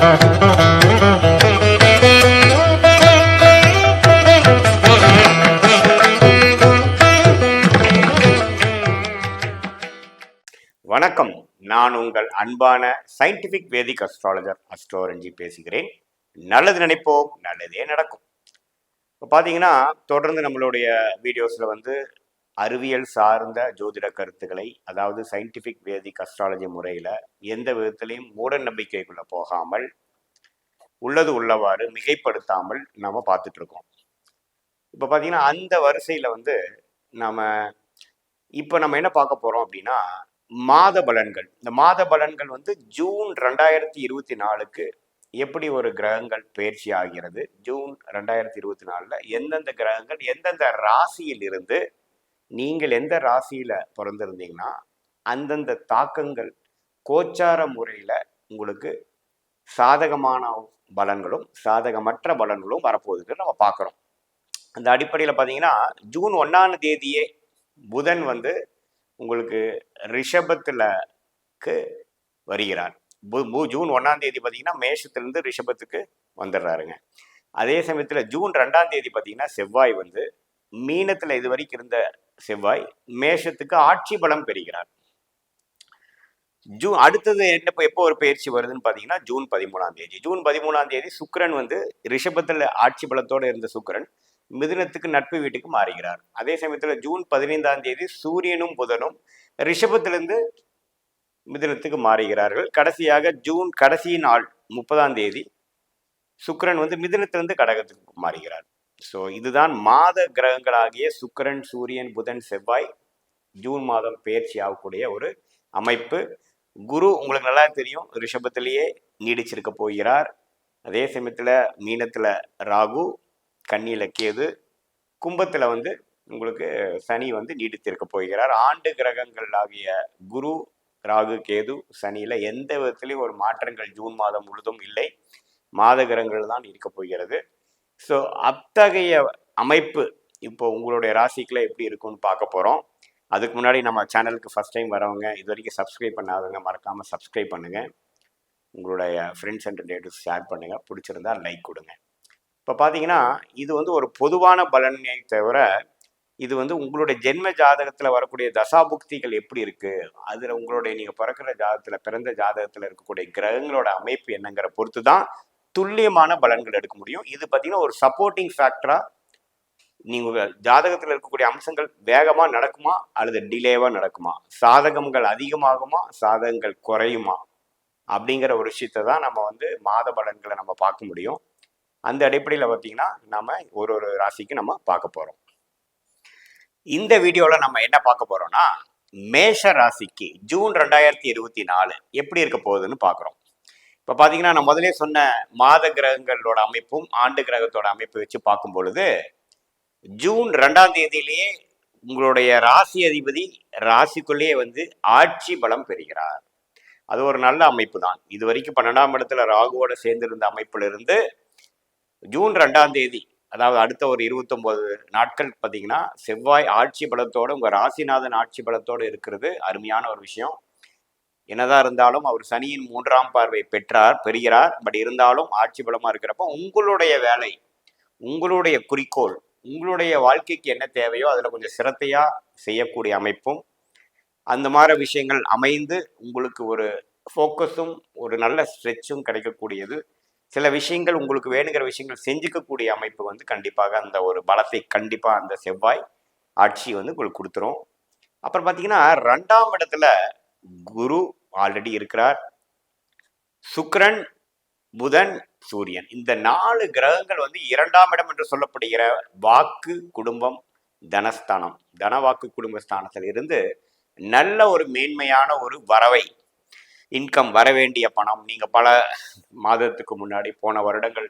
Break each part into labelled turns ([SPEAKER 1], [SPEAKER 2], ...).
[SPEAKER 1] வணக்கம். நான் உங்கள் அன்பான சயின்டிபிக் வேதிக் அஸ்ட்ராலஜர் அஸ்ட்ரோரஞ்சி பேசுகிறேன். நல்லது நினைப்போம் நல்லதே நடக்கும். இப்போ பார்த்தீங்கன்னா தொடர்ந்து நம்மளுடைய வீடியோஸில் வந்து அறிவியல் சார்ந்த ஜோதிட கருத்துக்களை அதாவது சயின்டிஃபிக் வேதிக் அஸ்ட்ராலஜி முறையில் எந்த விதத்திலையும் மூட நம்பிக்கைக்குள்ளே போகாமல் உள்ளது உள்ளவாறு மிகைப்படுத்தாமல் நம்ம பார்த்துட்ருக்கோம். இப்போ பார்த்தீங்கன்னா அந்த வரிசையில் வந்து நம்ம இப்போ நம்ம என்ன பார்க்க போகிறோம் அப்படின்னா மாத பலன்கள். இந்த மாத பலன்கள் வந்து ஜூன் ரெண்டாயிரத்தி இருபத்தி நாலுக்கு எப்படி ஒரு கிரகங்கள் பயிற்சி ஆகிறது? ஜூன் ரெண்டாயிரத்தி இருபத்தி நாலில் எந்தெந்த கிரகங்கள் எந்தெந்த ராசியில் இருந்து நீங்கள் எந்த ராசியில் பிறந்திருந்தீங்கன்னா அந்தந்த தாக்கங்கள் கோச்சார முறையில் உங்களுக்கு சாதகமான பலன்களும் சாதகமற்ற பலன்களும் வரப்போகுதுன்னு நம்ம பார்க்குறோம். அந்த அடிப்படையில் பார்த்தீங்கன்னா ஜூன் ஒன்றாம் தேதியே புதன் வந்து உங்களுக்கு ரிஷபத்தில்க்கு வருகிறார். பு- பு- ஜூன் ஒன்றாம் தேதி பார்த்தீங்கன்னா மேஷத்துலேருந்து ரிஷபத்துக்கு வந்துடுறாருங்க. அதே சமயத்தில் ஜூன் ரெண்டாம் தேதி பார்த்தீங்கன்னா செவ்வாய் வந்து மீனத்தில் இது வரைக்கும் இருந்த செவ்வாய் மேஷத்துக்கு ஆட்சி பலம் பெறுகிறார். ஜூன் அடுத்தது என்ன எப்போ ஒரு பயிற்சி வருதுன்னு பார்த்தீங்கன்னா ஜூன் பதிமூணாம் தேதி. ஜூன் பதிமூணாம் தேதி சுக்கிரன் வந்து ரிஷபத்தில் ஆட்சி பலத்தோடு இருந்த சுக்கிரன் மிதுனத்துக்கு நட்பு வீட்டுக்கு மாறுகிறார். அதே சமயத்தில் ஜூன் பதினைந்தாம் தேதி சூரியனும் புதனும் ரிஷபத்திலிருந்து மிதுனத்துக்கு மாறுகிறார்கள். கடைசியாக ஜூன் கடைசி நாள் முப்பதாம் தேதி சுக்கரன் வந்து மிதுனத்திலிருந்து கடகத்துக்கு மாறுகிறார். ஸோ இதுதான் மாத கிரகங்களாகிய சுக்கிரன் சூரியன் புதன் செவ்வாய் ஜூன் மாதம் பயிற்சி ஆகக்கூடிய ஒரு அமைப்பு. குரு உங்களுக்கு நல்லா தெரியும் ரிஷபத்திலேயே நீடிச்சிருக்க போகிறார். அதே சமயத்தில் மீனத்தில் ராகு கண்ணியில் கேது கும்பத்தில் வந்து உங்களுக்கு சனி வந்து நீடித்திருக்க போகிறார். ஆண்டு கிரகங்கள் ஆகிய குரு ராகு கேது சனியில் எந்த விதத்திலையும் ஒரு மாற்றங்கள் ஜூன் மாதம் முழுதும் இல்லை. மாத கிரகங்கள் தான் இருக்க போகிறது. ஸோ அத்தகைய அமைப்பு இப்போ உங்களுடைய ராசிக்குள்ள எப்படி இருக்கும்னு பார்க்க போகிறோம் அதுக்கு முன்னாடி நம்ம சேனலுக்கு ஃபஸ்ட் டைம் வரவங்க இது வரைக்கும் சப்ஸ்கிரைப் பண்ணாதவங்க மறக்காமல் சப்ஸ்கிரைப் பண்ணுங்கள் உங்களுடைய ஃப்ரெண்ட்ஸ் அண்ட் ரிலேட்டிவ்ஸ் ஷேர் பண்ணுங்கள் பிடிச்சிருந்தா லைக் கொடுங்க. இப்போ பார்த்தீங்கன்னா இது வந்து ஒரு பொதுவான பலனை தவிர இது வந்து உங்களுடைய ஜென்ம ஜாதகத்தில் வரக்கூடிய தசாபுக்திகள் எப்படி இருக்குது அதில் உங்களுடைய நீங்கள் பிறக்கிற ஜாதகத்தில் பிறந்த ஜாதகத்தில் இருக்கக்கூடிய கிரகங்களோட அமைப்பு என்னங்கிற பொறுத்து தான் துல்லியமான பலன்கள் எடுக்க முடியும். இது பார்த்தீங்கன்னா ஒரு சப்போர்ட்டிங் ஃபேக்டராக நீங்கள் ஜாதகத்தில் இருக்கக்கூடிய அம்சங்கள் வேகமாக நடக்குமா அல்லது டிலேவாக நடக்குமா? சாதகங்கள் அதிகமாகுமா? சாதகங்கள் குறையுமா? அப்படிங்கிற ஒரு விஷயத்தை தான் நம்ம வந்து மாத பலன்களை நம்ம பார்க்க முடியும். அந்த அடிப்படையில் பார்த்தீங்கன்னா நம்ம ஒரு ஒரு ராசிக்கு நம்ம பார்க்க போகிறோம் இந்த வீடியோவில் நம்ம என்ன பார்க்க போகிறோம்னா மேஷ ராசிக்கு ஜூன் ரெண்டாயிரத்தி இருபத்தி நாலு எப்படி இருக்க போகுதுன்னு பார்க்குறோம். இப்போ பார்த்தீங்கன்னா நான் முதலே சொன்ன மாத கிரகங்களோட அமைப்பும் ஆண்டு கிரகத்தோட அமைப்பை வச்சு பார்க்கும் பொழுது ஜூன் ரெண்டாம் தேதியிலேயே உங்களுடைய ராசி அதிபதி ராசிக்குள்ளேயே வந்து ஆட்சி பலம் பெறுகிறார். அது ஒரு நல்ல அமைப்பு தான் இது வரைக்கும் பன்னெண்டாம் இடத்துல ராகுவோட சேர்ந்திருந்த அமைப்பிலிருந்து ஜூன் ரெண்டாம் தேதி அதாவது அடுத்த ஒரு இருபத்தொம்போது நாட்கள் பார்த்தீங்கன்னா செவ்வாய் ஆட்சி பலத்தோடு உங்கள் ராசிநாதன் ஆட்சி பலத்தோடு இருக்கிறது அருமையான ஒரு விஷயம். என்னதான் இருந்தாலும் அவர் சனியின் மூன்றாம் பார்வை பெற்றார் பெறுகிறார். பட் இருந்தாலும் ஆட்சி பலமாக இருக்கிறப்போ உங்களுடைய வேலை உங்களுடைய குறிக்கோள் உங்களுடைய வாழ்க்கைக்கு என்ன தேவையோ அதில் கொஞ்சம் சிரத்தையாக செய்யக்கூடிய அமைப்பும் அந்த மாதிரி விஷயங்கள் அமைந்து உங்களுக்கு ஒரு ஃபோக்கஸும் ஒரு நல்ல ஸ்ட்ரெச்சும் கிடைக்கக்கூடியது. சில விஷயங்கள் உங்களுக்கு வேணுங்கிற விஷயங்கள் செஞ்சுக்கக்கூடிய அமைப்பு வந்து கண்டிப்பாக அந்த ஒரு பலத்தை கண்டிப்பாக அந்த செவ்வாய் ஆட்சி வந்து உங்களுக்கு கொடுத்துரும். அப்புறம் பார்த்தீங்கன்னா ரெண்டாம் இடத்துல குரு ஆல்ரெடி இருக்கிறார். சுக்ரன் புதன் சூரியன். இந்த நாலு கிரகங்கள் வந்து இரண்டாம் இடம் என்று சொல்லப்படுகிற வாக்கு குடும்பம் தனஸ்தானம். தனவாக்கு குடும்பஸ்தானத்தில் இருந்து நல்ல ஒரு மேன்மையான ஒரு வரவை இன்கம் வர வேண்டிய பணம். நீங்கள் பல மாதத்துக்கு முன்னாடி போன வருடங்கள்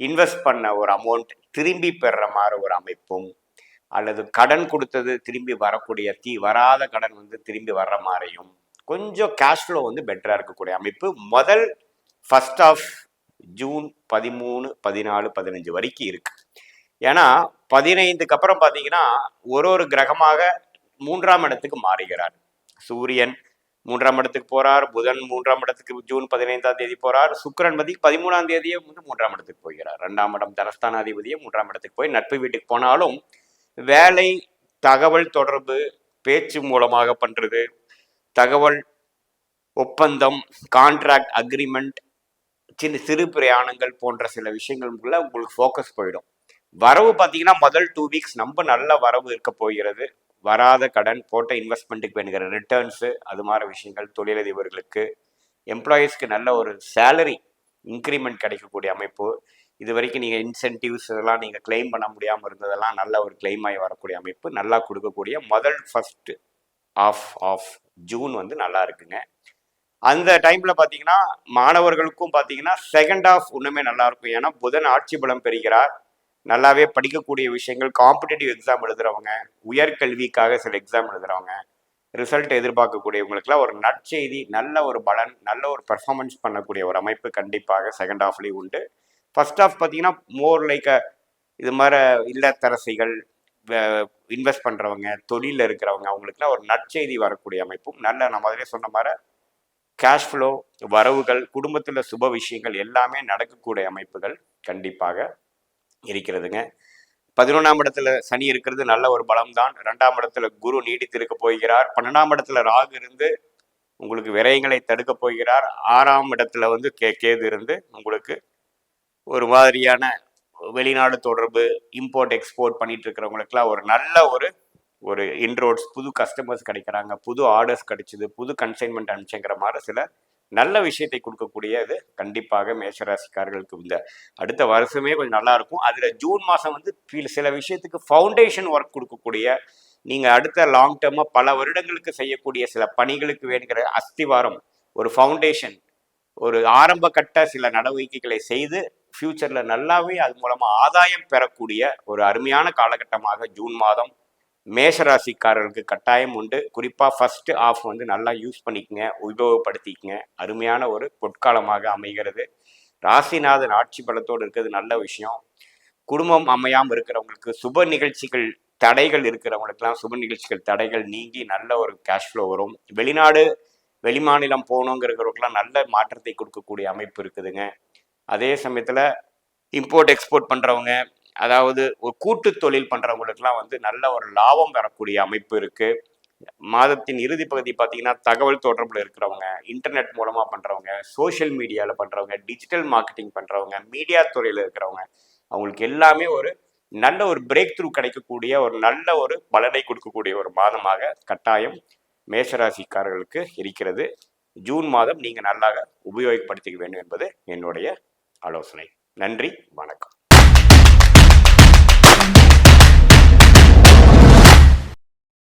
[SPEAKER 1] இன்வெஸ்ட் பண்ண ஒரு அமௌண்ட் திரும்பி பெறுற மாதிரி ஒரு அமைப்பும் அல்லது கடன் கொடுத்தது திரும்பி வரக்கூடிய தீ வராத கடன் வந்து திரும்பி வர்ற மாதிரியும் கொஞ்சம் கேஷ் ஃப்ளோ வந்து பெட்டராக இருக்கக்கூடிய அமைப்பு. முதல் ஃபர்ஸ்ட் ஆஃப் ஜூன் பதிமூணு பதினாலு பதினஞ்சு வரைக்கும் இருக்கு. ஏன்னா பதினைந்துக்கு அப்புறம் பார்த்தீங்கன்னா ஒரு ஒரு கிரகமாக மூன்றாம் இடத்துக்கு மாறுகிறார். சூரியன் மூன்றாம் இடத்துக்கு போறார் புதன் மூன்றாம் இடத்துக்கு ஜூன் பதினைந்தாம் தேதி போறார் சுக்கரன் பதி பதிமூணாம் தேதியே வந்து மூன்றாம் இடத்துக்கு போகிறார். ரெண்டாம் இடம் தனஸ்தானாதிபதியே மூன்றாம் இடத்துக்கு போய் நட்பு வீட்டுக்கு போனாலும் வேலை தகவல் தொடர்பு பேச்சு மூலமாக பண்றது தகவல் ஒப்பந்தம் கான்ட்ராக்ட் அக்ரிமெண்ட் சின்ன சிறு பிரயாணங்கள் போன்ற சில விஷயங்களுக்குள்ள உங்களுக்கு ஃபோக்கஸ் போயிடும். வரவு பார்த்தீங்கன்னா முதல் டூ வீக்ஸ் ரொம்ப நல்ல வரவு இருக்க போகிறது. வராத கடன் போட்ட இன்வெஸ்ட்மெண்ட்டுக்கு வேணுங்கிற ரிட்டர்ன்ஸு அது மாதிரி விஷயங்கள் தொழிலதிபர்களுக்கு எம்ப்ளாயீஸ்க்கு நல்ல ஒரு சேலரி இன்க்ரிமெண்ட் கிடைக்கக்கூடிய அமைப்பு. இது வரைக்கும் நீங்கள் இன்சென்டிவ்ஸ் இதெல்லாம் நீங்கள் கிளைம் பண்ண முடியாமல் இருந்ததெல்லாம் நல்ல ஒரு கிளைம் ஆகி வரக்கூடிய அமைப்பு நல்லா கொடுக்கக்கூடிய முதல் ஃபஸ்ட்டு ஆஃப் ஆஃப் ஜூன் வந்து நல்லா இருக்குங்க. அந்த டைம்ல பார்த்தீங்கன்னா மாணவர்களுக்கும் பார்த்தீங்கன்னா செகண்ட் ஆஃப் இன்னுமே நல்லா இருக்கும். ஏன்னா புதன் ஆட்சி பலம் பெறுகிறார். நல்லாவே படிக்கக்கூடிய விஷயங்கள் காம்படிட்டிவ் எக்ஸாம் எழுதுறவங்க உயர்கல்விக்காக சில எக்ஸாம் எழுதுறவங்க ரிசல்ட் எதிர்பார்க்கக்கூடியவங்களுக்குலாம் ஒரு நற்செய்தி நல்ல ஒரு பலன் நல்ல ஒரு பெர்ஃபார்மன்ஸ் பண்ணக்கூடிய ஒரு அமைப்பு கண்டிப்பாக செகண்ட் ஹாஃப்லேயும் உண்டு. ஃபர்ஸ்ட் ஆஃப் பார்த்தீங்கன்னா மோர் லைக் இது மாதிரி இல்லத்தரசிகள் இன்வெஸ்ட் பண்ணுறவங்க தொழிலில் இருக்கிறவங்க அவங்களுக்குலாம் ஒரு நற்செய்தி வரக்கூடிய அமைப்பும் நல்ல நான் முதலே சொன்ன மாதிரி கேஷ் ஃப்ளோ வரவுகள் குடும்பத்தில் சுப விஷயங்கள் எல்லாமே நடக்கக்கூடிய அமைப்புகள் கண்டிப்பாக இருக்கிறதுங்க. பதினொன்றாம் இடத்துல சனி இருக்கிறது நல்ல ஒரு பலம் தான் ரெண்டாம் இடத்துல குரு நீடித்திருக்க போகிறார். பன்னெண்டாம் இடத்துல ராகு இருந்து உங்களுக்கு விரயங்களை தடுக்க போகிறார். ஆறாம் இடத்துல வந்து கே கேது இருந்து உங்களுக்கு ஒரு மாதிரியான வெளிநாடு தொடர்பு இம்போர்ட் எக்ஸ்போர்ட் பண்ணிட்டு இருக்கிறவங்களுக்குலாம் ஒரு நல்ல ஒரு ஒரு இன்ரோட்ஸ் புது கஸ்டமர்ஸ் கிடைக்கிறாங்க புது ஆர்டர்ஸ் கிடைச்சிது புது கன்சைன்மெண்ட் அனுப்பிச்சுங்கிற மாதிரி சில நல்ல விஷயத்தை கொடுக்கக்கூடிய இது கண்டிப்பாக மேஷராசிக்காரர்களுக்கு இந்த அடுத்த வருஷமே கொஞ்சம் நல்லா இருக்கும். அதில் ஜூன் மாதம் வந்து சில விஷயத்துக்கு ஃபவுண்டேஷன் ஒர்க் கொடுக்கக்கூடிய நீங்கள் அடுத்த லாங் டேர்மாக பல வருடங்களுக்கு செய்யக்கூடிய சில பணிகளுக்கு வேணுங்கிற அஸ்திவாரம் ஒரு ஃபவுண்டேஷன் ஒரு ஆரம்ப கட்ட சில நடவடிக்கைகளை செய்து ஃப்யூச்சரில் நல்லாவே அது மூலமாக ஆதாயம் பெறக்கூடிய ஒரு அருமையான காலகட்டமாக ஜூன் மாதம் மேஷராசிக்காரர்களுக்கு கட்டாயம் உண்டு. குறிப்பாக ஃபஸ்ட்டு ஆஃப் வந்து நல்லா யூஸ் பண்ணிக்கங்க உபயோகப்படுத்திக்கங்க. அருமையான ஒரு பொற்காலமாக அமைகிறது. ராசிநாதன் ஆட்சி பலத்தோடு இருக்கிறது நல்ல விஷயம். குடும்பம் அமையாமல் இருக்கிறவங்களுக்கு சுப நிகழ்ச்சிகள் தடைகள் இருக்கிறவங்களுக்குலாம் சுப நிகழ்ச்சிகள் தடைகள் நீங்கி நல்ல ஒரு கேஷ் ஃப்ளோ வரும். வெளிநாடு வெளிமாநிலம் போகணுங்கிறவங்களுக்குலாம் நல்ல மாற்றத்தை கொடுக்கக்கூடிய அமைப்பு இருக்குதுங்க. அதே சமயத்தில் இம்போர்ட் எக்ஸ்போர்ட் பண்ணுறவங்க அதாவது ஒரு கூட்டு தொழில் பண்ணுறவங்களுக்குலாம் வந்து நல்ல ஒரு லாபம் வரக்கூடிய அமைப்பு இருக்குது மாதத்தின் இறுதி பகுதி பார்த்தீங்கன்னா தகவல் தொடர்பில் இருக்கிறவங்க இன்டர்நெட் மூலமாக பண்ணுறவங்க சோஷியல் மீடியாவில் பண்ணுறவங்க டிஜிட்டல் மார்க்கெட்டிங் பண்ணுறவங்க மீடியா துறையில் இருக்கிறவங்க அவங்களுக்கு எல்லாமே ஒரு நல்ல ஒரு பிரேக் த்ரூ கிடைக்கக்கூடிய ஒரு நல்ல ஒரு பலனை கொடுக்கக்கூடிய ஒரு மாதமாக கட்டாயம் மேஷராசிக்காரர்களுக்கு இருக்கிறது. ஜூன் மாதம் நீங்கள் நல்லாக உபயோகப்படுத்திக்க வேண்டும் என்பது என்னுடைய ஆலோசனை. நன்றி வணக்கம்.